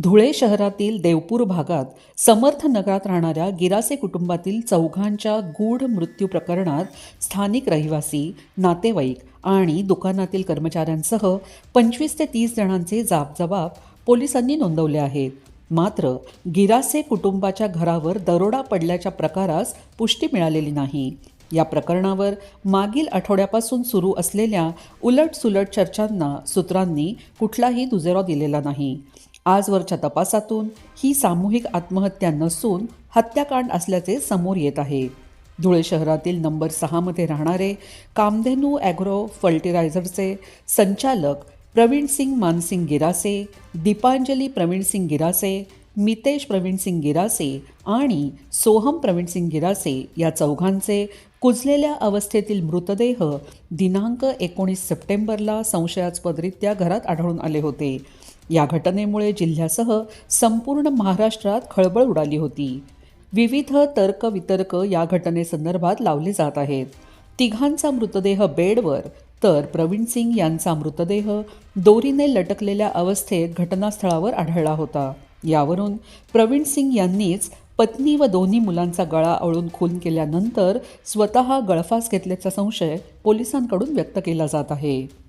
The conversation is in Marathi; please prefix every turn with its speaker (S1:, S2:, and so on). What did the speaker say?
S1: धुळे शहरातील देवपूर भागात समर्थ नगरात राहणाऱ्या गिरासे कुटुंबातील चौघांच्या गूढ मृत्यू प्रकरणात स्थानिक रहिवासी नातेवाईक आणि दुकानातील कर्मचाऱ्यांसह पंचवीस ते तीस जणांचे जाबजबाब पोलिसांनी नोंदवले आहेत. मात्र गिरासे कुटुंबाच्या घरावर दरोडा पडल्याच्या प्रकारास पुष्टी मिळालेली नाही. या प्रकरणावर मागील आठवड्यापासून सुरू असलेल्या उलटसुलट चर्चांना सूत्रांनी कुठलाही दुजेरा दिलेला नाही. आजवरच्या तपासातून ही सामूहिक आत्महत्या नसून हत्याकांड असल्याचे समोर येत आहे. धुळे शहरातील नंबर सहामध्ये राहणारे कामधेनू ॲग्रो फर्टिलायझरचे संचालक प्रवीणसिंग मानसिंग गिरासे दीपांजली प्रवीणसिंग गिरासे मितेश प्रवीणसिंग गिरासे आणि सोहम प्रवीणसिंग गिरासे या चौघांचे कुजलेल्या अवस्थेतील मृतदेह दिनांक एकोणीस सप्टेंबरला संशयास्पदरित्या घरात आढळून आले होते. या घटनेमुळे जिल्ह्यासह संपूर्ण महाराष्ट्रात खळबळ उडाली होती. विविध तर्कवितर्क या घटनेसंदर्भात लावले जात आहेत. तिघांचा मृतदेह बेडवर तर प्रवीण सिंग यांचा मृतदेह दोरीने लटकलेल्या अवस्थेत घटनास्थळावर आढळला होता. यावरून प्रवीण सिंग यांनीच पत्नी व दोन्ही मुलांचा गळा अळून खून केल्यानंतर स्वतः गळफास घेतल्याचा संशय पोलिसांकडून व्यक्त केला जात आहे.